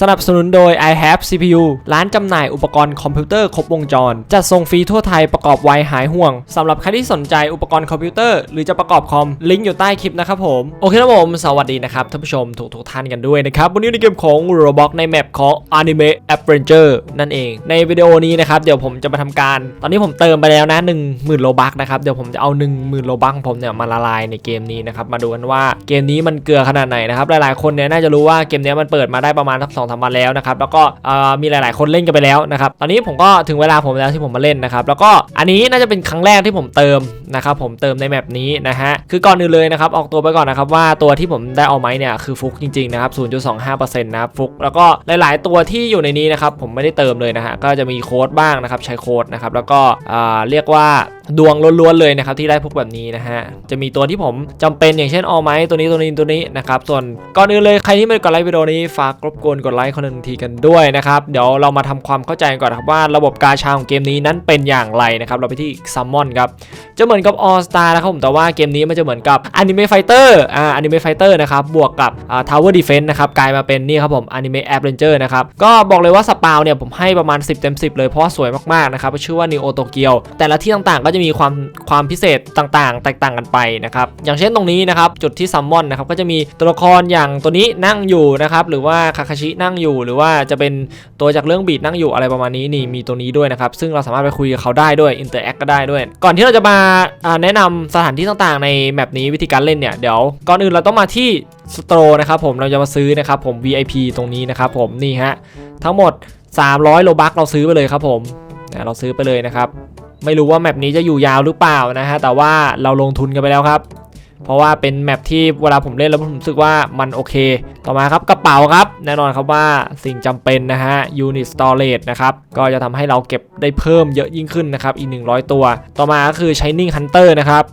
สนับสนุนโดย i have CPU ร้านจำหน่ายอุปกรณ์คอมพิวเตอร์ครบวงจร จัดส่งฟรีทั่วไทยประกอบไวหายห่วงสำหรับใครที่สนใจอุปกรณ์คอมพิวเตอร์หรือจะประกอบคอม ลิงก์อยู่ใต้คลิปนะครับผม โอเคครับผม สวัสดีนะครับท่านผู้ชมทุกทุกท่านกันด้วยนะครับ วันนี้ในเกมของ Roblox ในแมปของ Anime Adventure นั่นเอง ในวิดีโอนี้นะครับ เดี๋ยวผมจะมาทำการ ตอนนี้ผมเติมไปแล้วนะ1 0,000โลบักนะครับเดี๋ยวผมจะเอา 1 0,000โลบักของผมเนี่ยมาละลายในเกมนี้นะครับมาดูกันว่าเกมนี้มันเกลือขนาดไหนนะครับหลายๆคนเนี่ยน่าจะรู้ว่าเกมนี้มันเปิดมาได้ประมาณสักองสามวันแล้วนะครับแล้วก็มีหลาย ๆ คนเล่นกันไปแล้วนะครับตอนนี้ผมก็ถึงเวลาผมแล้วที่ผมมาเล่นนะครับแล้วก็อันนี้น่าจะเป็นครั้งแรกที่ผมเติมนะครับผมเติมในแมปนี้นะฮะคือก่อนอื่นเลยนะครับออกตัวไปก่อนนะครับว่าตัวที่ผมได้เอาไม้เนี่ยคือฟุกจริง ๆ นะครับ 0.25%นะครับฟุกแล้วก็หลาย ๆ ตัวที่อยู่ในนี้นะครับผมไม่ได้เติมเลยนะฮะก็จะมีโค้ดบ้างนะครับใช้โค้ดนะครับแล้วก็เรียกว่าดวงล้วนๆเลยนะครับที่ได้พวกแบบนี้นะฮะจะมีตัวที่ผมจำเป็นอย่างเช่นออไม้ตัวนี้ตัวนี้ตัวนี้นะครับส่วนก่อนอื่นเลยใครที่ไม่กดไลค์วิดีโอนี้ฝากรบกวนกดไลค์คนหนึ่งทีกันด้วยนะครับเดี๋ยวเรามาทำความเข้าใจก่อนครับว่าระบบกาชาของเกมนี้นั้นเป็นอย่างไรนะครับเราไปที่ซัมมอนครับจะเหมือนกับ All Star นะครับผมแต่ว่าเกมนี้มันจะเหมือนกับ Anime Fighter อ่า Anime Fighter นะครับบวกกับอ่า Tower Defense นต์นะครับกลายมาเป็นนี่ครับผม Anime Adventure นะครับก็บอกเลยว่าสปาวเนี่ยผมให้ประมาณ 10 เต็ม 10 เลยเพราะสวยมากๆนะครับชื่อว่า Neo Tokyo แต่ละที่ต่างๆก็จะมีความความพิเศษต่างๆ แตกต่างกันไปนะครับอย่างเช่นตรงนี้นะครับจุดที่ซัมมอนนะครับก็จะมีตัวละครอย่างตัวนี้นั่งอยู่นะครับหรือว่าคาคาชินั่งอยู่หรือว่าจะเป็นตัวจากเรื่องบีดนั่งอยู่อะไรประมาณนี้นี่มีตัวนี้ด้วยนะครับซึ่งเราสามารถไปคุยกับเขาได้ด้วยอินเตอร์แอคก็ได้ด้วย ก่อนที่เราจะมาแนะนำสถานที่ต่างๆ ในแมปนี้วิธีการเล่นเนี่ยเดี๋ยวก่อนอื่นเราต้องมาที่สโตร์นะครับผมเราจะมาซื้อนะครับผม VIP ตรงนี้นะครับผมนี่ฮะทั้งหมด 300 โลบัคเราซื้อไปเลยครับผมเราซื้อไปเลยนะครับ ไม่รู้ว่าแมปนี้จะอยู่ยาวหรือเปล่านะฮะแต่ว่าเราลงทุนกันไปแล้วครับ เพราะว่าเป็นแมปที่เวลาผมเล่นแล้วผมรู้สึกว่ามันโอเค ต่อมาครับกระเป๋าครับ แน่นอนครับว่าสิ่งจำเป็นนะฮะ unit storage นะครับก็จะทำให้เราเก็บได้เพิ่มเยอะยิ่งขึ้นนะครับอีก 100 ตัว ต่อมาก็คือ shining hunter นะครับ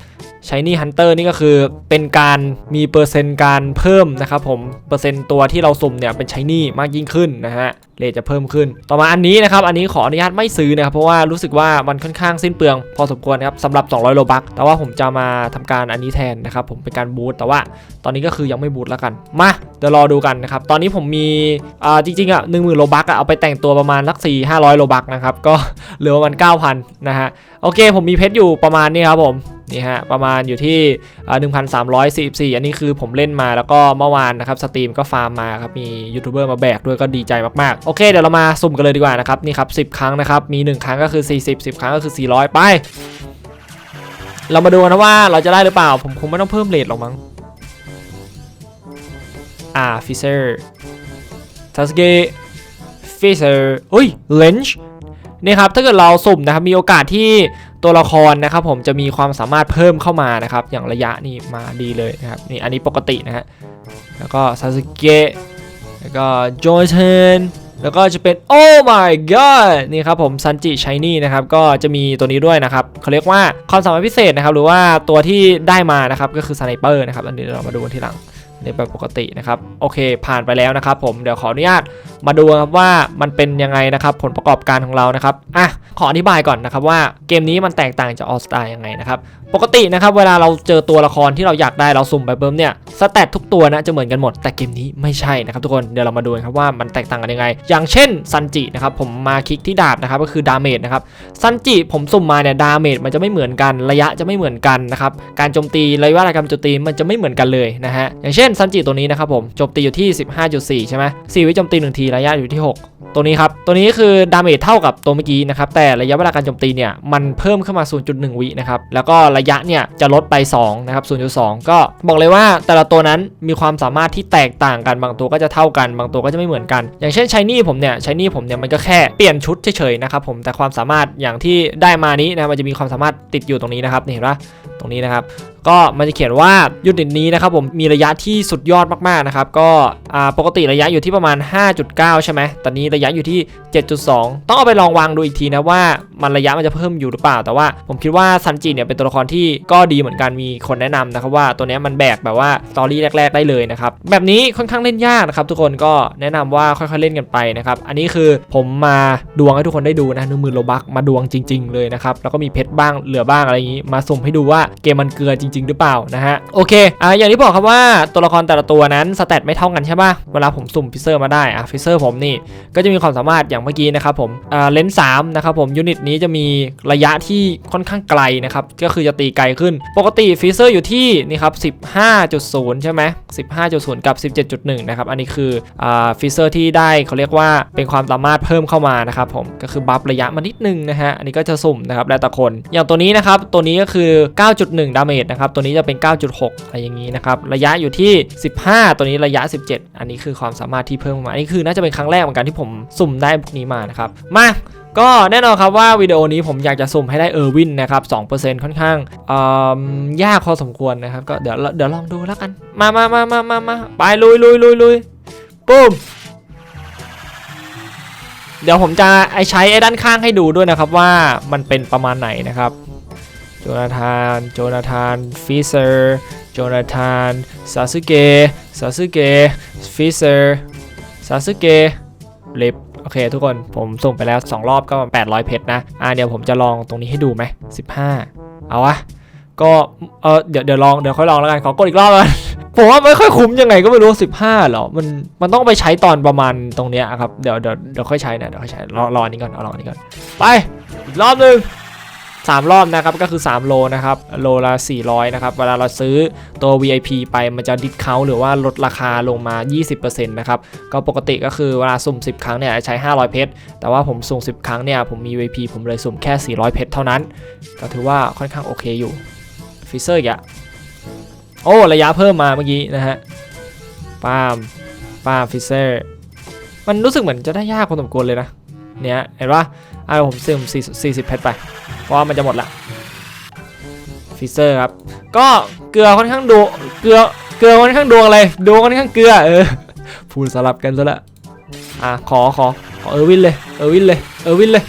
shiny hunter นี่ก็คือเป็นการมีเปอร์เซ็นต์การเพิ่มนะครับผมเปอร์เซ็นต์ตัวที่เราสุ่มเนี่ยเป็น shiny มากยิ่งขึ้นนะฮะ เรทจะเพิ่มขึ้น ต่อมาอันนี้นะครับอันนี้ขออนุญาตไม่ซื้อนะครับเพราะว่ารู้สึกว่ามันค่อนข้างสิ้นเปลือง พอสมควรนะครับสำหรับ 200 โลบัคแต่ว่าผมจะมาทำการอันนี้แทนนะครับผมเป็นการบูตแต่ว่าตอนนี้ก็คือยังไม่บูตแล้วกันมาเดี๋ยวรอดูกันนะครับตอนนี้ผมมีอ่าจริงๆอะหนึ่งหมื่นโลบัคอะเอาไปแต่งตัวประมาณสักสี่ห้าร้อยโลบัคนะครับก็เหลือประมาณ9,000นะฮะโอเค ผมมีเพชรอยู่ประมาณนี้ครับผมนี่ฮะประมาณอยู่ที่หนึ่งพันสามร้อยสี่สิบสี่อันนี้คือผมเล่นมาแล้วก็เมื่อวานนะครับสตรีมก็ฟาร์มมาครับมียูทูบเบอร์มาแบกด้วยก็ดีใจมากๆโออเคเดี๋ยวเรามาสุ่มกันเลยดีกว่านะครับนี่ครับสิบครั้งนะครับมี 1 ครั้งก็คือ 40 10 ครั้งก็คือ 400 ไป เรามาดูนะว่าเราจะได้หรือเปล่า ผมคงไม่ต้องเพิ่มเรทหรอกมั้งอ่าฟิเซอร์ทัสเกฟิเซอร์อุ้ยเลนจ์นี่ครับถ้าเกิดเราสุ่มนะครับมีโอกาสที่ตัวละครนะครับผมจะมีความสามารถเพิ่มเข้ามานะครับ อย่างระยะนี่มาดีเลยนะครับนี่อันนี้ปกตินะฮะแล้วก็ซาสเกะแล้วก็จอร์แดน แล้วก็จะเป็น oh my god นี่ครับผมซันจิชายนี่นะครับก็จะมีตัวนี้ด้วยนะครับเขาเรียกว่าความสามารถพิเศษนะครับหรือว่าตัวที่ได้มานะครับก็คือสไนเปอร์นะครับอันนี้เรามาดูกันทีหลัง นแบบปกตินะครับโอเคผ่านไปแล้วนะครับ ผมเดี๋ยวขออนุญาตมาดูครับว่ามันเป็นยังไงนะครับ ผลประกอบการของเรานะครับอะขออธิบายก่อนนะครับว่าเกมนี้มันแตกต่างจาก All Star ยังไงนะครับปกตินะครับเวลาเราเจอตัวละครที่เราอยากได้เราสุ่มไปเบิ่มเนี่ยสแตททุกตัวนะจะเหมือนกันหมด แต่เกมนี้ไม่ใช่นะครับทุกคนเดี๋ยวเรามาดูครับว่ามันแตกต่างกันยังไง อย่างเช่นซันจินะครับผมมาคลิกที่ดาบนะครับก็คือดาเมจนะครับซันจิผมสุ่มมาเนี่ยดาเมจมันจะไม่เหมือนกันระยะจะไม่เหมือนกันนะครับการโจมตีระยะเวลาการโจมตีมันจะไม่เหมือนกันเลยนะฮะอย่างเช่นซันจิตัวนี้นะครับผมโจมตีอยู่ที่ 15.4 ใช่ไหม4วิโจมตี 1 ทีระยะอยู่ที่ 6 ตัวนี้ครับ ตัวนี้คือดาเมจเท่ากับตัวเมื่อกี้นะครับ แต่ระยะเวลาการโจมตีเนี่ยมันเพิ่มขึ้นมา 0.1 วินะครับ แล้วก็ระยะเนี่ยจะลดไป 2 นะครับ 0.2 ก็บอกเลยว่าแต่ละตัวนั้นมีความสามารถที่แตกต่างกัน บางตัวก็จะเท่ากัน บางตัวก็จะไม่เหมือนกัน อย่างเช่นชายนี่ผมเนี่ยชายนี่ผมเนี่ยมันก็แค่เปลี่ยนชุดเฉยๆนะครับผมแต่ความสามารถอย่างที่ได้มานี้นะมันจะมีความสามารถติดอยู่ตรงนี้นะครับนี่เห็นปะตรงนี้นะครับก็มันจะเขียนว่ายูนิตนี้นะครับผมมีระยะที่สุดยอดมากๆนะครับก็ปกติระยะอยู่ที่ประมาณ 5.9 ใช่ไหมตอนนี้ระยะอยู่ที่ 7.2 ต้องเอาไปลองวางดูอีกทีนะว่ามันระยะมันจะเพิ่มอยู่หรือเปล่า แต่ว่าผมคิดว่าซันจิเนี่ยเป็นตัวละครที่ก็ดีเหมือนกันมีคนแนะนำนะครับว่าตัวเนี้ยมันแบกแบบว่าสตอรี่แรก ๆ ได้เลยนะครับแบบนี้ค่อนข้างเล่นยากนะครับทุกคนก็แนะนำว่าค่อยๆเล่นกันไปนะครับอันนี้คือผมมาดวงให้ทุกคนได้ดูนะหนึ่งหมื่นโลบักมาดวงจริง ๆ เลยนะครับแล้วก็มีเพชรบ้างเหลือบ้างอะไรอย่างนี้ มาสุ่มให้ดูว่าเกมมันเกลือจริง ๆ หรือเปล่านะฮะโอเคอ่าอย่างที่บอกครับว่าตัวละครแต่ละตัวนั้นสเตตไม่เท่ากันใช่ป่ะเวลาผมสุ่มฟิเซอร์มาได้อะฟิเซอร์ผมนี่ก็จะมีความสามารถอย่างเมื่อกี้นะครับผมอ่าเลนส์สามนะครับผมยูนิตนี้จะมีระยะที่ค่อนข้างไกลนะครับก็คือจะตีไกลขึ้น ปกติฟิเซอร์อยู่ที่นี่ครับ15.0 ใช่ไหม15.0 กับ 17.1 นะครับ อันนี้คืออ่าฟิเซอร์ที่ได้เขาเรียกว่าเป็นความสามารถเพิ่มเข้ามานะครับผมก็คือบัฟระยะมานิดนึงนะฮะอันนี้ก็จะสุ่มนะครับแล้วแต่คน อย่างตัวนี้นะครับตัวนี้ก็คือ 9.1 ดาเมจนะครับ ตัวนี้จะเป็น 9.6 อะไรอย่างนี้นะครับ ระยะอยู่ที่ 15 ตัวนี้ระยะ 17 อันนี้คือความสามารถที่เพิ่มมา อันนี้คือน่าจะเป็นครั้งแรกเหมือนกันที่ผมสุ่มได้พวกนี้มานะครับ มาก็แน่นอนครับว่าวิดีโอนี้ผมอยากจะสุ่มให้ได้เออร์วินนะครับ2%ค่อนข้างยากพอสมควรนะครับ ก็เดี๋ยวเดี๋ยวลองดูแล้วกัน มามามามามามาไปลุยลุยลุยลุยปุ้มเดี๋ยวผมจะไอใช้ไอ้ด้านข้างให้ดูด้วยนะครับว่ามันเป็นประมาณไหนนะครับ โจนาธาน โจนาธาน ฟิเซอร์ โจนาธาน ซาสึเกะ ซาสึเกะ ฟิเซอร์ ซาสึเกะลิฟโอเคทุกคนผมส่งไปแล้ว 2 รอบก็ 800 เพชรนะ อ่าเดี๋ยวผมจะลองตรงนี้ให้ดูไหม 15 เอาวะ ก็เออเดี๋ยวเดี๋ยวลองเดี๋ยวค่อยลองแล้วกัน ขอกดอีกรอบกันผมว่าไม่ค่อยคุ้มยังไงก็ไม่รู้ 15เหรอ มันมันต้องไปใช้ตอนประมาณตรงเนี้ยครับ เดี๋ยวเดี๋ยวเดี๋ยวค่อยใช้นะเดี๋ยวค่อยใช้รอรออันนี้ก่อนเอารออันนี้ก่อน ไปอีกรอบหนึ่ง สามรอบนะครับก็คือ 3 โลนะครับโลละ 400 นะครับ เวลาเราซื้อตัว VIP ไปมันจะดิสเคาหรือว่าลดราคาลงมา 20%นะครับ ก็ปกติก็คือเวลาสุ่ม 10 ครั้งเนี่ยใช้ 500 เพชร แต่ว่าผมสุ่ม 10 ครั้งเนี่ยผมมี VIP ผมเลยสุ่มแค่ 400 เพชรเท่านั้น ก็ถือว่าค่อนข้างโอเคอยู่ฟิเซอร์อีกอะโอ้ระยะเพิ่มมาเมื่อกี้นะฮะปามปามฟิเซอร์มันรู้สึกเหมือนจะได้ยากพอสมควรเลยนะ เนี่ยเห็นปะอะผมซื้อ40 40เพชรไป เพราะว่ามันจะหมดละฟิเซอร์ครับก็เกลือค่อนข้างดูเกลือเกลือค่อนข้างดวงอะไรดวงค่อนข้างเกลือเออพูดสลับกันซะละอะขอขอขอเออร์วินเลยเออร์วินเลยเออร์วินเลย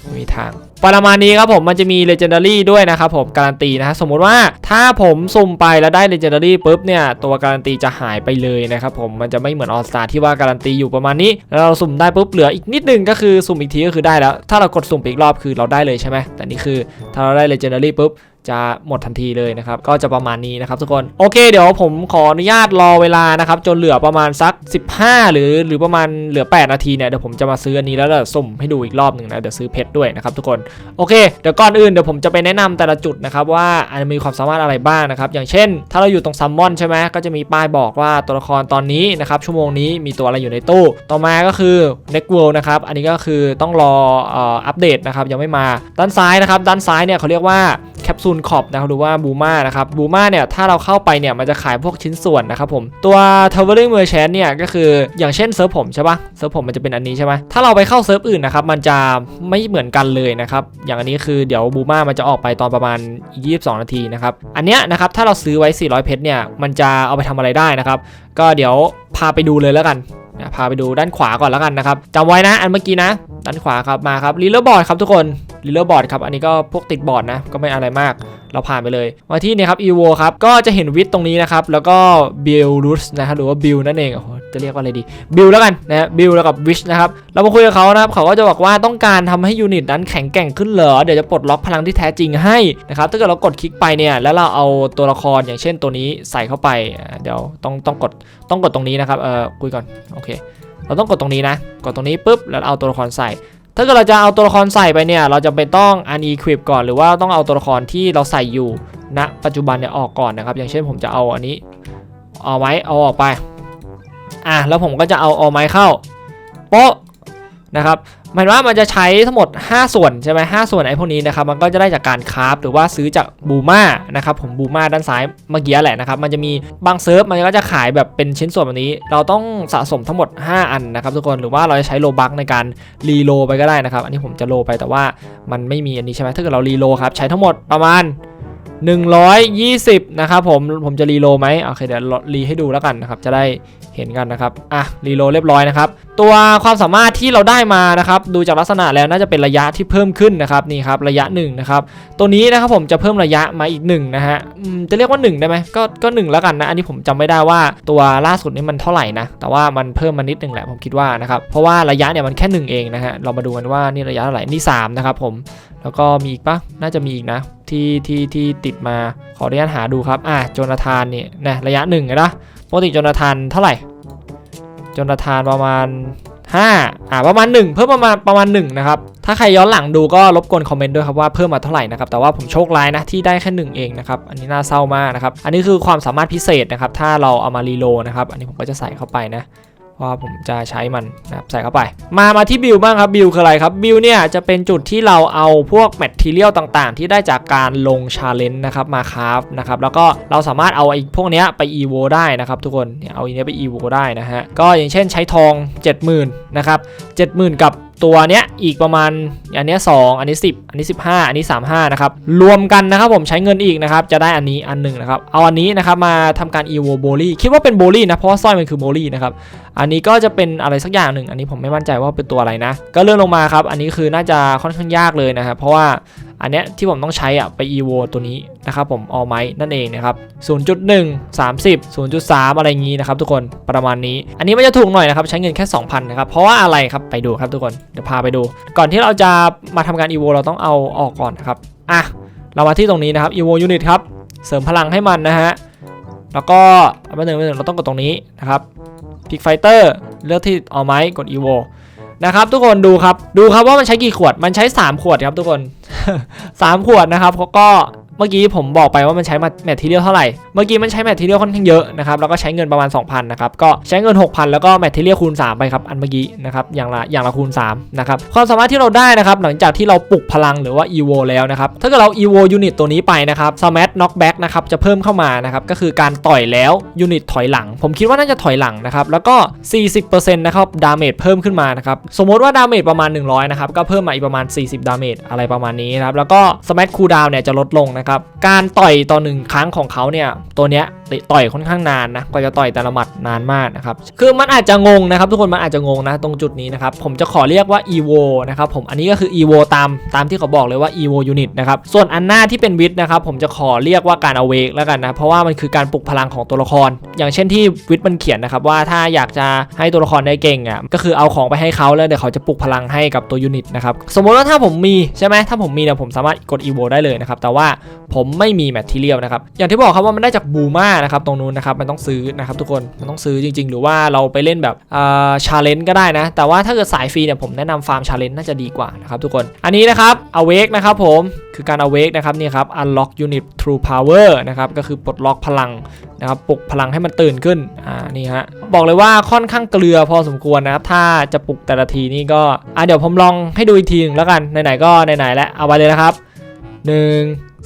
ไม่มีทาง ประมาณนี้ครับผมมันจะมี Legendary ด้วยนะครับผมการันตีนะฮะสมมุติว่าถ้าผมสุ่มไปแล้วได้ Legendary ปุ๊บเนี่ยตัวการันตีจะหายไปเลยนะครับผมมันจะไม่เหมือนออสตาที่ว่าการันตีอยู่ประมาณนี้ แล้วเราสุ่มได้ปุ๊บเหลืออีกนิดนึงก็คือสุ่มอีกทีก็คือได้แล้ว ถ้าเรากดสุ่มอีกรอบคือเราได้เลยใช่ไหมแต่นี่คือถ้าเราได้ Legendary ปุ๊บ จะหมดทันทีเลยนะครับ ก็จะประมาณนี้นะครับทุกคนโอเค เดี๋ยวผมขออนุญาตรอเวลานะครับ จนเหลือประมาณสัก 15 หรือหรือประมาณเหลือ 8 นาทีเนี่ยเดี๋ยวผมจะมาซื้ออันนี้แล้วเดี๋ยวสุ่มให้ดูอีกรอบหนึ่งนะเดี๋ยวซื้อเพชรด้วยนะครับทุกคนโอเคเดี๋ยวก่อนอื่นเดี๋ยวผมจะไปแนะนำแต่ละจุดนะครับว่าอันมีความสามารถอะไรบ้างนะครับอย่างเช่น ถ้าเราอยู่ตรงซัมมอนใช่ไหมก็จะมีป้ายบอกว่าตัวละครตอนนี้นะครับชั่วโมงนี้มีตัวอะไรอยู่ในตู้ต่อมาก็คือ Next World นะครับอันนี้ก็คือต้องรออัปเดตนะครับยังไม่มาด้านซ้ายนะครับด้านซ้ายเนี่ยเขาเรียกว่า ปซูลขอบนะครับหรือว่าบูมานะครับบูมาเนี่ยถ้าเราเข้าไปเนี่ยมันจะขายพวกชิ้นส่วนนะครับผมตัว Traveling Merchant เนี่ยก็คืออย่างเช่นเซิร์ฟผมใช่ปะเซิร์ฟผมมันจะเป็นอันนี้ใช่ไหมถ้าเราไปเข้าเซิร์ฟอื่นนะครับมันจะไม่เหมือนกันเลยนะครับอย่างอันนี้คือเดี๋ยวบูมามันจะออกไปตอนประมาณอีก22 นาทีนะครับอันเนี้ยนะครับถ้าเราซื้อไว้ 400 เพชรเนี่ยมันจะเอาไปทำอะไรได้นะครับก็เดี๋ยวพาไปดูเลยแล้วกันพาไปดูด้านขวาก่อนแล้วกันนะครับจำไว้นะอันเมื่อกี้นะด้านขวาครับมาครับลีเลอร์บอร์ดครับทุกคน ลีเลอร์บอร์ดครับอันนี้ก็พวกติดบอร์ดนะก็ไม่อะไรมาก เราผ่านไปเลยมาที่เนี่ยครับ evo ครับก็จะเห็นวิทตรงนี้นะครับแล้วก็บิลรูสนะครับหรือว่าบิลนั่นเองโอ้โหจะเรียกว่าอะไรดีบิลแล้วกันนะบิลแล้วกับวิชนะครับเรามาคุยกับเขานะครับเขาก็จะบอกว่าต้องการทำให้ยูนิตนั้นแข็งแกร่งขึ้นเหรอเดี๋ยวจะปลดล็อกพลังที่แท้จริงให้นะครับถ้าเกิดเรากดคลิกไปเนี่ยแล้วเราเอาตัวละครอย่างเช่นตัวนี้ใส่เข้าไปเดี๋ยวต้องต้องกดต้องกดตรงนี้นะครับเออคุยก่อนโอเค เราต้องกดตรงนี้นะ กดตรงนี้ปุ๊บแล้วเอาตัวละครใส่ ถ้าเกิดเราจะเอาตัวละครใส่ไปเนี่ยเราจะเป็นต้องอันอีควิปก่อนหรือว่าต้องเอาตัวละครที่เราใส่อยู่ณปัจจุบันเนี่ยออกก่อนนะครับ อย่างเช่นผมจะเอาอันนี้เอาไว้เอาออกไปอะแล้วผมก็จะเอาเอาไม้เข้าโป๊ะนะครับ หมายว่ามันจะใช้ทั้งหมด 5 ส่วนใช่ไหมห้าส่วนไอ้พวกนี้นะครับมันก็จะได้จากการคราฟหรือว่าซื้อจากบูมานะครับผมบูมาด้านซ้ายเมื่อกี้แหละนะครับมันจะมีบางเซิร์ฟมันก็จะขายแบบเป็นชิ้นส่วนแบบนี้ เราต้องสะสมทั้งหมด 5 อันนะครับทุกคนหรือว่าเราจะใช้โลบักในการรีโลไปก็ได้นะครับอันนี้ผมจะโลไปแต่ว่ามันไม่มีอันนี้ใช่ไหมถ้าเกิดเรารีโลครับใช้ทั้งหมดประมาณ 120 นะครับผมผมจะรีโลไหมโอเคเดี๋ยวรีให้ดูแล้วกันนะครับ จะได้เห็นกันนะครับ อะรีโลเรียบร้อยนะครับ ตัวความสามารถที่เราได้มานะครับ ดูจากลักษณะแล้วน่าจะเป็นระยะที่เพิ่มขึ้นนะครับนี่ครับระยะ1นะครับตัวนี้นะครับผมจะเพิ่มระยะมาอีก1นะฮะจะเรียกว่า 1 ได้ไหมก็ก็1แล้วกันนะอันนี้ผมจำไม่ได้ว่าตัวล่าสุดนี้มันเท่าไหร่นะแต่ว่ามันเพิ่มมานิดนึงแหละผมคิดว่านะครับเพราะว่าระยะเนี่ยมันแค่ 1 เองนะฮะเรามาดูกันว่านี่ระยะเท่าไหร่นี่3นะครับผมแล้วก็มีอีกปะน่าจะมีอีกนะ ที่ที่ที่ติดมาขออนุญาตหาดูครับอะโจนาธานเนี่ยนะระยะหนึ่งนะปกติโจนาธานเท่าไหร่โจนาธานประมาณ 5 อ่าประมาณ 1 เพิ่มประมาณประมาณ1นะครับถ้าใครย้อนหลังดูก็รบกวนคอมเมนต์ด้วยครับว่าเพิ่มมาเท่าไหร่นะครับแต่ว่าผมโชคร้ายนะที่ได้แค่1เองนะครับอันนี้น่าเศร้ามากนะครับอันนี้คือความสามารถพิเศษนะครับถ้าเราเอามารีโลนะครับอันนี้ผมก็จะใส่เข้าไปนะ เพราะว่าผมจะใช้มันนะครับใส่เข้าไป มามาที่บิลบ้างครับบิลคืออะไรครับบิลเนี่ยจะเป็นจุดที่เราเอาพวกแมทเทียลต่างๆ ที่ได้จากการลงชาเลนจ์นะครับมาคราฟนะครับแล้วก็เราสามารถเอาไอ้พวกเนี้ยไปอีโวได้นะครับทุกคนเนี่ยเอาอันเนี้ยไปอีโวได้นะฮะก็อย่างเช่นใช้ทอง 70,000นะครับ70,000 กับ ตัวเนี้ยอีกประมาณอันเนี้ย2อันนี้ 10 อันนี้ 15 อันนี้ 35 นะครับ รวมกันนะครับผมใช้เงินอีกนะครับ จะได้อันนี้อันหนึ่งนะครับ เอาอันนี้นะครับมาทำการ EVO โบลี่คิดว่าเป็นโบลี่นะ เพราะสร้อยมันคือโบลี่นะครับ อันนี้ก็จะเป็นอะไรสักอย่างหนึ่ง อันนี้ผมไม่มั่นใจว่าเป็นตัวอะไรนะ ก็เลื่อนลงมาครับ อันนี้คือน่าจะค่อนข้างยากเลยนะครับ เพราะว่าอันเนี้ยที่ผมต้องใช้อะไป evo ตัวนี้ นะครับผม all might นั่นเองนะครับ0.1 30 0.3 อะไรอย่างงี้นะครับทุกคนประมาณนี้ อันนี้มันจะถูกหน่อยนะครับใช้เงินแค่ 2,000นะครับเพราะว่าอะไรครับไปดูครับทุกคนเดี๋ยวพาไปดู ก่อนที่เราจะมาทำการ evo เราต้องเอาออกก่อนนะครับอะเรามาที่ตรงนี้นะครับ evo unit ครับเสริมพลังให้มันนะฮะแล้วก็อันหนึ่งอันหนึ่งเราต้องกดตรงนี้นะครับพิกไฟเตอร์เลือกที่เอาไม้กด evo นะครับทุกคนดูครับดูครับว่ามันใช้กี่ขวดมันใช้ 3 ขวดครับทุกคน 3 ขวดนะครับเขาก็ เมื่อกี้ผมบอกไปว่ามันใช้แมททีเรียลเท่าไหร่ เมื่อกี้มันใช้แมททีเรียลค่อนข้างเยอะนะครับ แล้วก็ใช้เงินประมาณ 2,000 นะครับ ก็ใช้เงิน 6,000 แล้วก็แมททีเรียลคูณ 3 ไปครับ อันเมื่อกี้นะครับ อย่างละ อย่างละคูณ 3 นะครับ ความสามารถที่เราได้นะครับ หลังจากที่เราปลุกพลังหรือว่า evo แล้วนะครับ ถ้าเกิดเรา evo unit ตัวนี้ไปนะครับ smash knockback นะครับจะเพิ่มเข้ามานะครับ ก็คือการต่อยแล้ว unit ถอยหลัง ผมคิดว่าน่าจะถอยหลังนะครับ แล้วก็ 40%นะครับ ดาเมจเพิ่มขึ้นมานะครับ สมมติว่าดาเมจประมาณ 100 นะครับ ก็เพิ่มมาอีกประมาณ 40 ดาเมจอะไรประมาณนี้นะครับ แล้วก็ smash cooldown เนี่ยจะลดลงนะครับ การต่อยต่อหนึ่งครั้งของเขาเนี่ยตัวเนี้ย ต่อยค่อนข้างนานนะกว่าจะต่อยแต่ละหมัดนานมากนะครับคือมันอาจจะงงนะครับ ทุกคนมันอาจจะงงนะตรงจุดนี้นะครับผมจะขอเรียกว่า evo นะครับผมอันนี้ก็คือ evo ตามตามที่เขาบอกเลยว่า evo unit นะครับส่วนอันหน้าที่เป็นวิทนะครับผมจะขอเรียกว่าการ awake แล้วกันนะเพราะว่ามันคือการปลุกพลังของตัวละคร อย่างเช่นที่วิทมันเขียนนะครับว่าถ้าอยากจะให้ตัวละครได้เก่งอะก็คือเอาของไปให้เขาแล้วเดี๋ยวเขาจะปลุกพลังให้กับตัวยูนิตนะครับสมมติว่าถ้าผมมีใช่ไหมถ้าผมมีเนี่ยผมสามารถกด evo ได้เลยนะครับแต่ว่าผมไม่มีแมทเรียลนะครับอย่างที่บอกครับว่ามันได้จากบูมานะครับ ตรงนู้นนะครับมันต้องซื้อนะครับทุกคนมันต้องซื้อจริง ๆ หรือว่าเราไปเล่นแบบอ่าชาเลนจ์ก็ได้นะ แต่ว่าถ้าเกิดสายฟรีเนี่ยผมแนะนำฟาร์มชาเลนจ์น่าจะดีกว่านะครับทุกคนอันนี้นะครับ awake นะครับผมคือการ awake นะครับนี่ครับ unlock unit true power นะครับก็คือปลดล็อกพลังนะครับปลุกพลังให้มันตื่นขึ้นอ่านี่ฮะบอกเลยว่าค่อนข้างเกลือพอสมควรนะครับถ้าจะปลุกแต่ละทีนี่ก็อะเดี๋ยวผมลองให้ดูอีกทีหนึงแล้วกันไหนๆก็ไหนๆแล้วเอาไปเลยนะครับหนึ่ง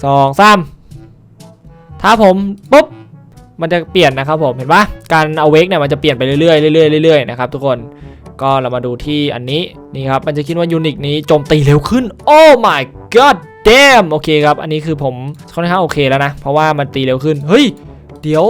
สองสามถ้าผมปุ๊บ มันจะเปลี่ยนนะครับผมเห็นปะการเอาเวกเนี่ยมันจะเปลี่ยนไปเรื่อยๆเรื่อยๆเรื่อยๆนะครับทุกคนก็เรามาดูที่อันนี้นี่ครับมันจะคิดว่ายูนิคนี้โจมตีเร็วขึ้น โอ้ my god damn โอเคครับอันนี้คือผมค่อนข้างโอเคแล้วนะ เพราะว่ามันตีเร็วขึ้น เฮ้ย เดี๋ยว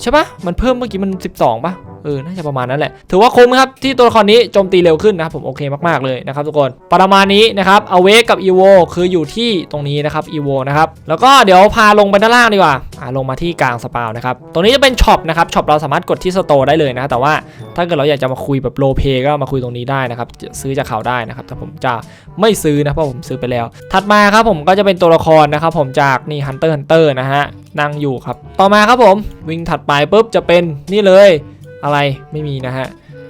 ใช่ปะมันเพิ่มเมื่อกี้มัน 12ปะ เออ น่าจะประมาณนั้นแหละ ถือว่าคุ้มครับที่ตัวละครนี้โจมตีเร็วขึ้นนะครับผมโอเคมากๆเลยนะครับทุกคน ประมาณนี้นะครับ a w a k e กับ evo คืออยู่ที่ตรงนี้นะครับ evo นะครับ แล้วก็เดี๋ยวพาลงไปด้านล่างดีกว่าอ่าลงมาที่กลางสปาวนะครับ ตรงนี้จะเป็นช็อปนะครับ ช็อปเราสามารถกดที่สโตร์ได้เลยนะ แต่ว่าถ้าเกิดเราอยากจะมาคุยแบบโลเ y ก็มาคุยตรงนี้ได้นะครับ ซื้อจากเขาได้นะครับ แต่ผมจะไม่ซื้อนะเพราะผมซื้อไปแล้ว ถัดมาครับผมก็จะเป็นตัวละครนะครับผมจากนี่ Hunter Hunter นะฮะนั่งอยู่ครับ ต่อมาครับผมวิ่งถัดไปปุ๊บจะเป็นนี่เลย อะไรไม่มีนะฮะ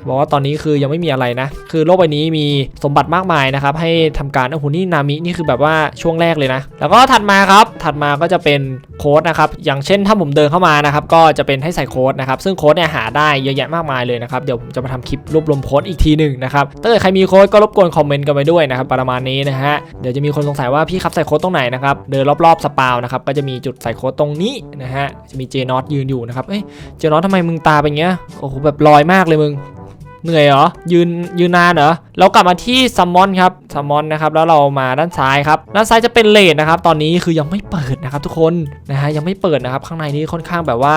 บอกว่าตอนนี้คือยังไม่มีอะไรนะ คือโลกใบนี้มีสมบัติมากมายนะครับให้ทำการโอ้โหนี่นามินี่คือแบบว่าช่วงแรกเลยนะ แล้วก็ถัดมาครับ ถัดมาก็จะเป็น โค้ดนะครับอย่างเช่นถ้าผมเดินเข้ามานะครับก็จะเป็นให้ใส่โค้ดนะครับซึ่งโค้ดเนี่ยหาได้เยอะแยะมากมายเลยนะครับเดี๋ยวผมจะมาทำคลิปรวบรวมโค้ดอีกทีหนึ่งนะครับถ้าเกิดใครมีโค้ดก็รบกวนคอมเมนต์กันไปด้วยนะครับประมาณนี้นะฮะเดี๋ยวจะมีคนสงสัยว่าพี่ครับใส่โค้ดตรงไหนนะครับเดินรอบๆสปาวนะครับก็จะมีจุดใส่โค้ดตรงนี้นะฮะจะมีเจนอตยืนอยู่นะครับเอ้ยเจนอตทำไมมึงตาเป็นเงี้ยโอ้โหแบบลอยมากเลยมึง เหนื่อยเหรอ ยืนยืนนานเหรอ เรากลับมาที่ซัมมอนครับซัมมอนนะครับ แล้วเรามาด้านซ้ายครับ ด้านซ้ายจะเป็นเลดนะครับ ตอนนี้คือยังไม่เปิดนะครับทุกคนนะฮะยังไม่เปิดนะครับ ข้างในนี้ค่อนข้างแบบว่า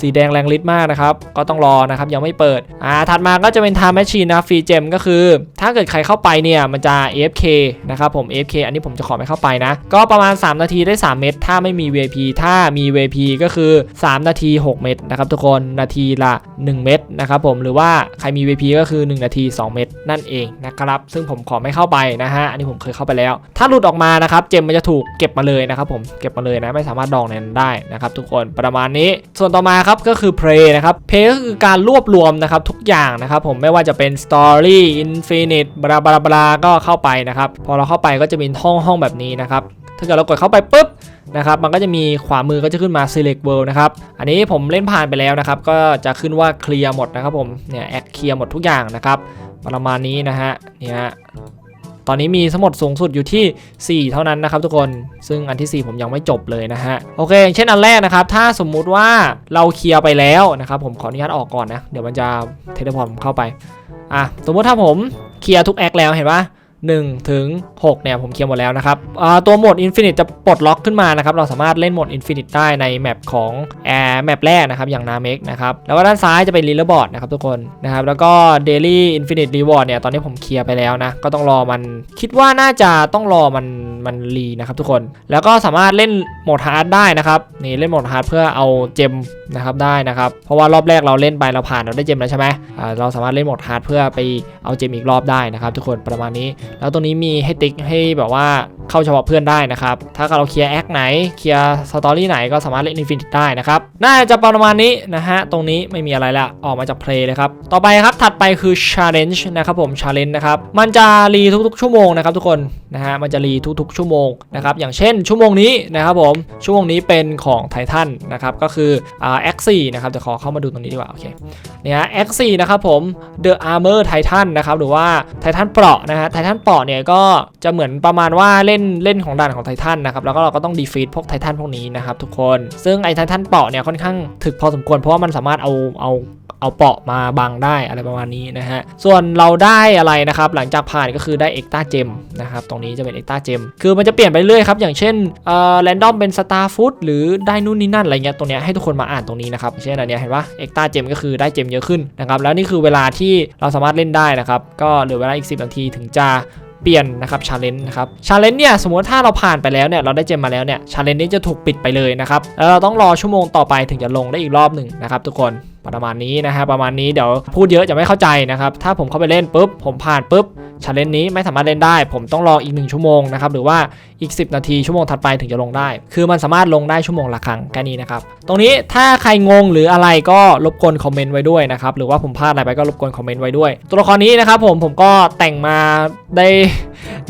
สีแดงแรงฤทธิ์มากนะครับ ก็ต้องรอนะครับยังไม่เปิด อ่า ถัดมาก็จะเป็น time machine นะฟรีเจมก็คือ ถ้าเกิดใครเข้าไปเนี่ย มันจะ AFK นะครับผม AFK อันนี้ผมจะขอไม่เข้าไปนะ ก็ประมาณ 3 นาทีได้ 3 เม็ดถ้าไม่มี VIP ถ้ามี VIP ก็คือ 3 นาที 6 เม็ดนะครับทุกคนนาทีละ 1 เม็ดนะครับผมหรือว่าใครมี VIP ก็คือ 1 นาที 2 เม็ดนั่นเองนะครับ ซึ่งผมขอไม่เข้าไปนะฮะ อันนี้ผมเคยเข้าไปแล้ว ถ้าหลุดออกมานะครับ เจมมันจะถูกเก็บมาเลยนะครับผม เก็บมาเลยนะ ไม่สามารถดองในนั้นได้นะครับทุกคน ประมาณนี้ ส่วนต่อมาครับ ก็คือ Play นะครับ Play ก็คือการรวบรวมนะครับทุกอย่างนะครับผม ไม่ว่าจะเป็น Story Infinite บลาบลาบลาก็เข้าไปนะครับ พอเราเข้าไปก็จะมีห้องห้องแบบนี้นะครับ ถ้าเกิดเรากดเข้าไปปุ๊บ นะครับมันก็จะมีขวามือก็จะขึ้นมา select world นะครับอันนี้ผมเล่นผ่านไปแล้วนะครับก็จะขึ้นว่าเคลียร์หมดนะครับผมเนี่ยแอคเคลียร์หมดทุกอย่างนะครับประมาณนี้นะฮะเนี่ยตอนนี้มีทั้งหมดสูงสุดอยู่ที่ 4 เท่านั้นนะครับทุกคน ซึ่งอันที่ 4 ผมยังไม่จบเลยนะฮะ โอเค เช่นอันแรกนะครับ ถ้าสมมุติว่าเราเคลียร์ไปแล้วนะครับ ผมขออนุญาตออกก่อนนะ เดี๋ยวมันจะเทเลพอร์ตผมเข้าไป อะ สมมติถ้าผมเคลียร์ทุกแอคแล้วเห็นปะ 1ถึง6เนี่ยผมเคลียร์หมดแล้วนะครับตัวโหมด Infinite จะปลดล็อกขึ้นมานะครับเราสามารถเล่นโหมด Infinite ได้ในแมปของแอร์แมปแรกนะครับอย่างนาเมกนะครับแล้วก็ด้านซ้ายจะเป็น Leader Board นะครับทุกคนนะครับแล้วก็ Daily Infinite Reward เนี่ยตอนนี้ผมเคลียร์ไปแล้วนะก็ต้องรอมันคิดว่าน่าจะต้องรอมันมันรีนะครับทุกคน แล้วก็สามารถเล่นโหมดฮาร์ดได้นะครับนี่เล่นโหมดฮาร์ดเพื่อเอาเจมนะครับได้นะครับเพราะว่ารอบแรกเราเล่นไปเราผ่านเราได้เจมแล้วใช่ไหมเราสามารถเล่นโหมดฮาร์ดเพื่อไปเอาเจมอีกรอบได้นะครับทุกคนประมาณนี้แล้วตรงนี้มีให้ติ๊กให้แบบว่าเข้าเฉพาะเพื่อนได้นะครับ ถ้าเราเคลียร์แอคไหน เคลียร์สตอรี่ไหนก็สามารถเล่นอินฟินิตได้นะครับ น่าจะประมาณนี้นะฮะ ตรงนี้ไม่มีอะไรละ ออกมาจากเพลย์เลยครับ ต่อไปครับ ถัดไปคือ Challenge นะครับผม Challenge นะครับ มันจะรีทุกๆ ชั่วโมงนะครับทุกคนนะฮะ มันจะรีทุกๆ ชั่วโมงนะครับ อย่างเช่น ชั่วโมงนี้นะครับผม ชั่วโมงนี้เป็นของไททันนะครับ ก็คืออ่า X4 นะครับจะขอเข้ามาดูตรงนี้ดีกว่า โอเค เนี่ย X4 นะครับผม The Armor Titan นะครับ หรือว่าไททันเปราะนะฮะไททันเปราะเนี่ยก็จะเหมือนประมาณว่าเล่นเล่นของด่านของไททันนะครับแล้วก็เราก็ต้องดีฟีดพวกไททันพวกนี้นะครับทุกคน ซึ่งไอไททันเปราะเนี่ยค่อนข้างถึกพอสมควรเพราะว่ามันสามารถเอาเอา เอาเปาะมาบังได้อะไรประมาณนี้นะฮะ ส่วนเราได้อะไรนะครับ หลังจากผ่านก็คือได้เอ็กตาเจมนะครับ ตรงนี้จะเป็นเอ็กตาเจมคือมันจะเปลี่ยนไปเรื่อยครับ อย่างเช่นเอ่อแรนดอมเป็นสตาร์ฟุตหรือได้นู่นนี่นั่นอะไรเงี้ยตรงเนี้ยให้ทุกคนมาอ่านตรงนี้นะครับ เช่นอันเนี้ยเห็นปะเอ็กตาเจมก็คือได้เจมเยอะขึ้นนะครับ แล้วนี่คือเวลาที่เราสามารถเล่นได้นะครับ ก็เหลือเวลาอีก 10 นาทีถึงจะเปลี่ยนนะครับชาเลนจ์นะครับชาเลนจ์เนี่ยสมมติถ้าเราผ่านไปแล้วเนี่ยเราได้เจมมาแล้วเนี่ยชาเลนจ์นี้จะถูกปิดไปเลยนะครับแล้วเราต้องรอชั่วโมงต่อไปถึงจะลงได้อีกรอบหนึ่งนะครับทุกคน ประมาณนี้นะฮะประมาณนี้เดี๋ยวพูดเยอะจะไม่เข้าใจนะครับ ถ้าผมเข้าไปเล่นปุ๊บ ผมผ่านปุ๊บชาเลนจ์นี้ไม่สามารถเล่นได้ ผมต้องรออีก 1 ชั่วโมงนะครับหรือว่าอีก 10 นาทีชั่วโมงถัดไปถึงจะลงได้ คือมันสามารถลงได้ชั่วโมงละครั้งแค่นี้นะครับ ตรงนี้ถ้าใครงงหรืออะไรก็รบกวนคอมเมนต์ไว้ด้วยนะครับหรือว่าผมพลาดอะไรไปก็รบกวนคอมเมนต์ไว้ด้วย ตัวละครนี้นะครับผมผมก็แต่งมาได้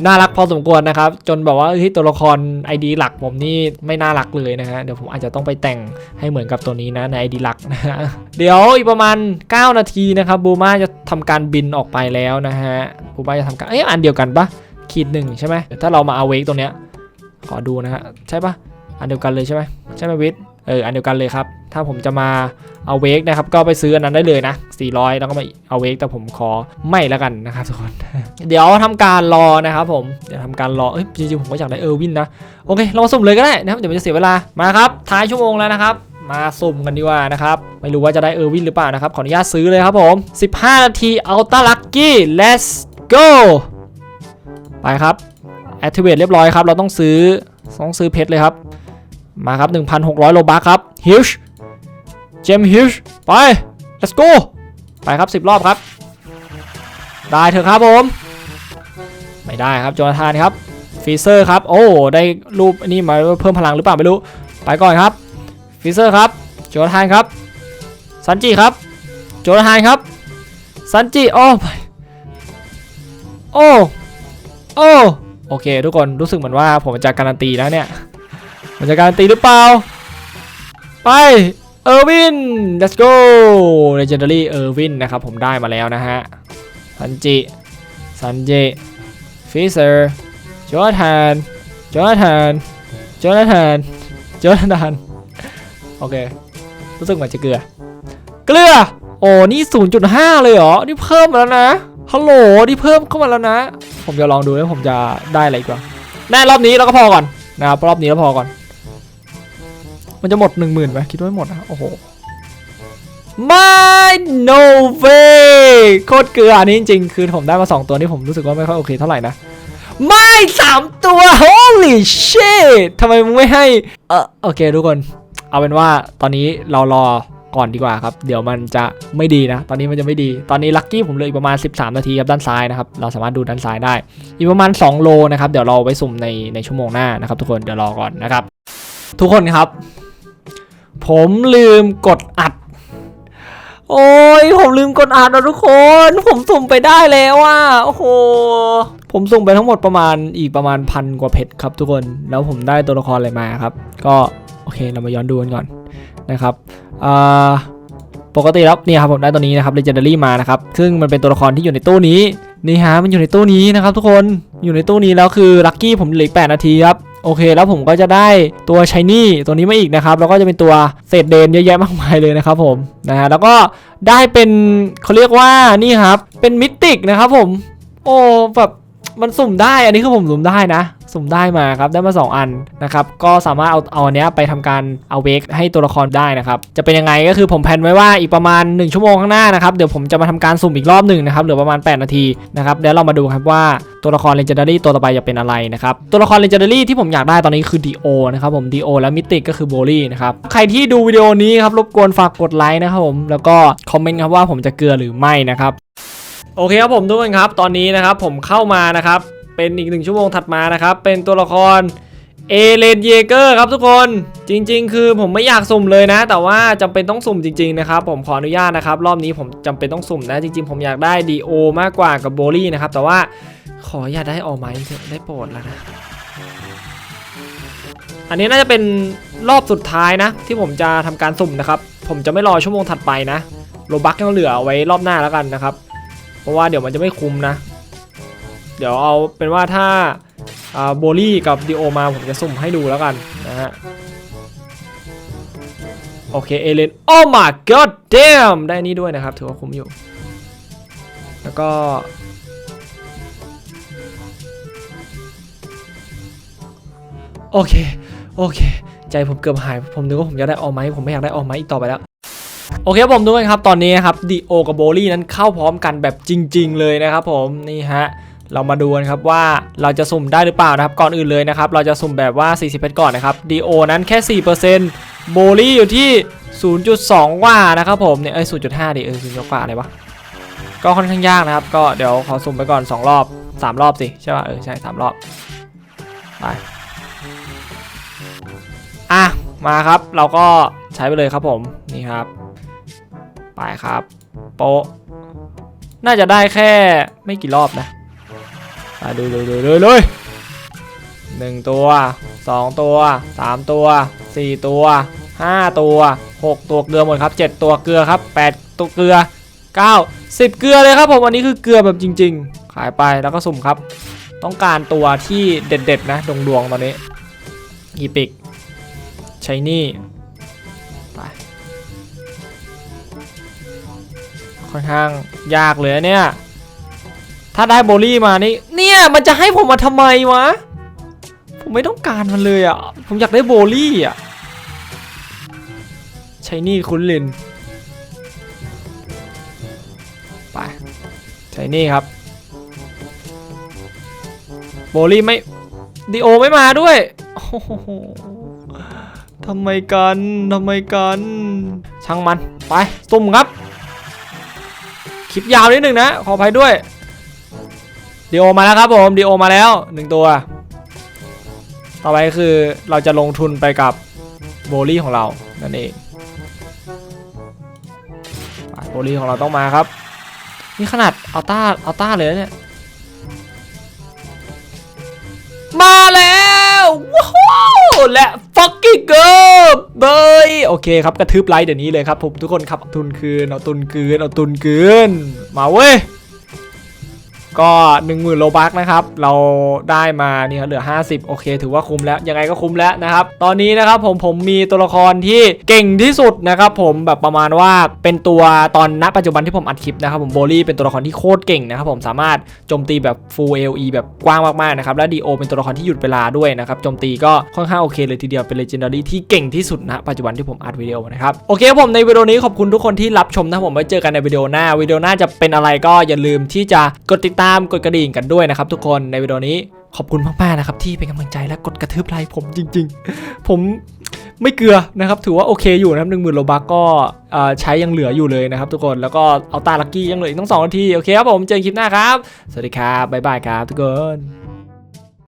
น่ารักพอสมควรนะครับ จนแบบว่าเฮ้ยตัวละคร ID หลักผมนี่ไม่น่ารักเลยนะฮะเดี๋ยวผมอาจจะต้องไปแต่งให้เหมือนกับตัวนี้นะใน ID หลักนะฮะเดี๋ยวอีกประมาณ 9 นาทีนะครับบูมาจะทำการบินออกไปแล้วนะฮะบูมาจะทำการเอ้ยอันเดียวกันปะขีดหนึ่งใช่ไหมถ้าเรามาเอาเวกตรงเนี้ยขอดูนะฮะใช่ปะอันเดียวกันเลยใช่ไหมใช่ไหมวิทย์ เอออันเดียวกันเลยครับ ถ้าผมจะมาเอาเวกนะครับ ก็ไปซื้ออันนั้นได้เลยนะ 400 แล้วก็มาเอาเวกแต่ผมขอไม่แล้วกันนะครับทุกคน เดี๋ยวทำการรอนะครับผมเดี๋ยวทำการรอเอ้ยจริงๆผมก็อยากได้เออร์วินนะ โอเค เรามาสุ่มเลยก็ได้นะครับ เดี๋ยวมันจะเสียเวลา มาครับ ท้ายชั่วโมงแล้วนะครับ มาสุ่มกันดีกว่านะครับ ไม่รู้ว่าจะได้เออร์วินหรือเปล่านะครับ ขออนุญาตซื้อเลยครับผม 15 นาทีอัลต้าลักกี้ let's go ไปครับ activate เรียบร้อยครับ เราต้องซื้อต้องซื้อเพชรเลยครับ มาครับ 1,600 โลบัคครับ huge เจม huge ไป let's go ไปครับ 10 รอบครับ ได้เถอะครับผม ไม่ได้ครับโจนาธานครับฟีเซอร์ครับ โอ้ ได้รูปนนี้มาเพิ่มพลังหรือเปล่าไม่รู้ ไปก่อนครับฟีเซอร์ครับ โจนาธานครับ ซันจิครับ โจนาธานครับ ซันจิโอ้โอ้ โอ้ โอเค ทุกคนรู้สึกเหมือนว่าผมจะการันตีแล้วเนี่ย มันจะการตีหรือเปล่า ไป เออร์วิน let's go legendary เออร์วินนะครับผมได้มาแล้วนะฮะซันจิซันจิฟิเซอร์จอร์แดนจอร์แดนจอร์แดนจอร์แดนโอเค รู้สึกเหมือนจะเกลือ เกลือ โอ้ นี่ 0.5 เลยเหรอ นี่เพิ่มมาแล้วนะ ฮัลโหลที่เพิ่มเข้ามาแล้วนะ ผมจะลองดูว่าผมจะได้อะไรกว่าแน่รอบนี้เราก็พอก่อนนะครับรอบนี้เราพอก่อน มันจะหมดหนึ่งหมื่นไหมคิดว่าไม่หมดนะโอ้โหไม่ no way โคตรเกลืออันนี้จริงๆ คือผมได้มา 2 ตัวนี่ผมรู้สึกว่าไม่ค่อยโอเคเท่าไหร่นะ ไม่สามตัว holy shit ทำไมมึงไม่ให้ เออโอเคทุกคน เอาเป็นว่าตอนนี้เรารอก่อนดีกว่าครับ เดี๋ยวมันจะไม่ดีนะ ตอนนี้มันจะไม่ดี ตอนนี้ลัคกี้ผมเหลืออีกประมาณ 13 นาทีครับด้านซ้ายนะครับ เราสามารถดูด้านซ้ายได้ อีกประมาณ 2 โลนะครับ เดี๋ยวเราไปสุ่มในในชั่วโมงหน้านะครับทุกคน เดี๋ยวรอก่อนนะครับ ทุกคนครับ ผมลืมกดอัด โอ้ยผมลืมกดอัดนะทุกคน ผมสุ่มไปได้แล้วอะโอ้โหผมสุ่มไปทั้งหมดประมาณอีกประมาณพันกว่าเพชรครับทุกคนแล้วผมได้ตัวละครอะไรมาครับ ก็โอเคเรามาย้อนดูกันก่อนนะครับอ่าปกติแล้วเนี่ยครับผมได้ตัวนี้นะครับ Legendary มานะครับ ซึ่งมันเป็นตัวละครที่อยู่ในตู้นี้นี่ฮะมันอยู่ในตู้นี้นะครับ ทุกคนอยู่ในตู้นี้แล้วคือลัคกี้ผมเหลืออก8นาทีครับ โอเค แล้วผมก็จะได้ตัวชายนี่ตัวนี้มาอีกนะครับ แล้วก็จะเป็นตัวเศษเดนเยอะแยะมากมายเลยนะครับผมนะฮะแล้วก็ได้เป็นเขาเรียกว่านี่ครับเป็นมิติกนะครับผม โอ้แบบ มันสุ่มได้อันนี้คือผมสุ่มได้นะ สุ่มได้มาครับได้มา 2 อันนะครับก็สามารถเอาเอาอันเนี้ยไปทำการเอาเวกให้ตัวละครได้นะครับจะเป็นยังไงก็คือผมแพนไว้ว่าอีกประมาณ 1 ชั่วโมงข้างหน้านะครับเดี๋ยวผมจะมาทำการสุ่มอีกรอบหนึ่งนะครับเหลือประมาณ 8 นาทีนะครับเดี๋ยวเรามาดูครับว่าตัวละคร Legendary ตัวต่อไปจะเป็นอะไรนะครับตัวละคร Legendary ที่ผมอยากได้ตอนนี้คือ D.O นะครับผม D.O และ Mythic ก็คือ b o l y นะครับใครที่ดูวิดีโอนี้ครับรบกวนฝากกดไลค์นะครับผมแล้วก็คอมเมนต์ครับว่าผมจะเกลือหรือไม่นะครับ โอเคครับผมทุกคนครับ ตอนนี้นะครับผมเข้ามานะครับ เป็นอีกหนึ่งชั่วโมงถัดมานะครับ เป็นตัวละครเอเลนเยเกอร์ครับทุกคนจริง ๆ คือผมไม่อยากสุ่มเลยนะ แต่ว่าจำเป็นต้องสุ่มจริง ๆ นะครับ ผมขออนุญาตนะครับ รอบนี้ผมจำเป็นต้องสุ่มนะ จริง ๆ ผมอยากได้ดีโอมากกว่ากับโบลี่นะครับ แต่ว่าขออย่าได้ออกไหมเถอะได้โปรดแล้วนะ อันนี้น่าจะเป็นรอบสุดท้ายนะ ที่ผมจะทำการสุ่มนะครับ ผมจะไม่รอชั่วโมงถัดไปนะโลบักยังเหลือไว้รอบหน้าแล้วกันนะครับ เพราะว่าเดี๋ยวมันจะไม่คุ้มนะ เดี๋ยวเอาเป็นว่าถ้าโบลี่กับดีโอมาผมจะสุ่มให้ดูแล้วกันนะฮะโอเคเอเลนโอ้ my god damn ได้นี่ด้วยนะครับ ถือว่าคุ้มอยู่ แล้วก็โอเค โอเค ใจผมเกือบหาย ผมนึกว่าผมจะได้ออมไหมผมไม่อยากได้ออมไหมอีกต่อไปแล้ว โอเคผมทุกคนครับ ตอนนี้ครับดีโอกับโบลี่นั้นเข้าพร้อมกันแบบจริง ๆ เลยนะครับผมนี่ฮะเรามาดูกันครับว่าเราจะสุ่มได้หรือเปล่านะครับก่อนอื่นเลยนะครับ เราจะสุ่มแบบว่า 40เพชรก่อนนะครับดีโอนั้นแค่ 4%โบลี่อยู่ที่ 0.2 ว่านะครับผมเนี่ยเอ้ย0.5ดิเออ0กว่าอะไรวะก็ค่อนข้างยากนะครับ ก็เดี๋ยวขอสุ่มไปก่อน 2 รอบ 3 รอบสิใช่ป่ะเออใช่ 3 รอบไปอะมาครับเราก็ใช้ไปเลยครับผมนี่ครับ ไปครับ โปะน่าจะได้แค่ไม่กี่รอบนะไปดูดูดูดูเลยหนึ่งตัวสองตัวสามตัวสี่ตัวห้าตัวหกตัวเกลือหมดครับเจ็ดตัวเกลือครับแปดตัวเกลือเก้าสิบเกลือเลยครับผมอันนี้คือเกลือแบบจริง ๆ ขายไปแล้วก็สุ่มครับ ต้องการตัวที่เด็ดๆนะดวงดวงๆตอนนี้อีพิกชายนี่ไป ค่อนข้างยากเลยเนี่ย ถ้าได้โบลี่มานี่ เนี่ยมันจะให้ผมมาทำไมวะ ผมไม่ต้องการมันเลยอะ ผมอยากได้โบลี่อะใช้นี่คุ้นลินไปใช้นี่ครับ โบลี่ไม่ดีโอไม่มาด้วยโอ้โหทำไมกัน ทำไมกัน ช่างมัน ไปสุ่มครับ คลิปยาวนิดนึงนะ ขออภัยด้วยดีโอมาแล้วครับผมดีโอมาแล้วหนึ่งตัว ต่อไปคือเราจะลงทุนไปกับโบลี่ของเรา นั่นเองโบลี่ของเราต้องมาครับ นี่ขนาดอัลต้าอัลต้าเลยเนี่ย มาแล้วว้าว และ fucking go เบยโอเคครับกระทืบไลค์เดี๋ยวนี้เลยครับผมทุกคนครับ ตุนคืนเอาตุนคืนเอาตุนคืนมาเว้ย ก็ 10,000โลบักนะครับ เราได้มาเนี่ยเหลือ 50 โอเค ถือว่าคุ้มแล้ว ยังไงก็คุ้มแล้วนะครับ ตอนนี้นะครับผมผมมีตัวละครที่เก่งที่สุดนะครับผมแบบประมาณว่าเป็นตัวตอนณปัจจุบันที่ผมอัดคลิปนะครับผมโบลี่เป็นตัวละครที่โคตรเก่งนะครับผมสามารถโจมตีแบบ full AOE แบบกว้างมากๆนะครับและดีโอเป็นตัวละครที่หยุดเวลาด้วยนะครับโจมตีก็ค่อนข้างโอเคเลยทีเดียวเป็น legendary ที่เก่งที่สุดณปัจจุบันที่ผมอัดวิดีโอนะครับโอเคผมในวิดีโอนี้ขอบคุณทุกคนที่รับชมนะผมไว้เจอกันในวิดีโอหน้าวิดีโอหน้าจะเป็นอะไรก็อย่าลืมที่จะกดติดตามามกดกระดิ่งกันด้วยนะครับทุกคนในวิดีโอนี้ขอบคุณมากๆนะครับที่เป็นกำลังใจและกดกระทืบไลค์ผมจริง ๆ ผมไม่เกลือนะครับถือว่าโอเคอยู่นะครับหนึ่งหมื่นโลบักก็ใช้ยังเหลืออยู่เลยนะครับทุกคนแล้วก็เอาตาลักกี้ยังเหลืออีกต้องสองนาทีโอเคครับผมเจอกันคลิปหน้าครับ สวัสดีครับบ๊ายบายครับทุกคน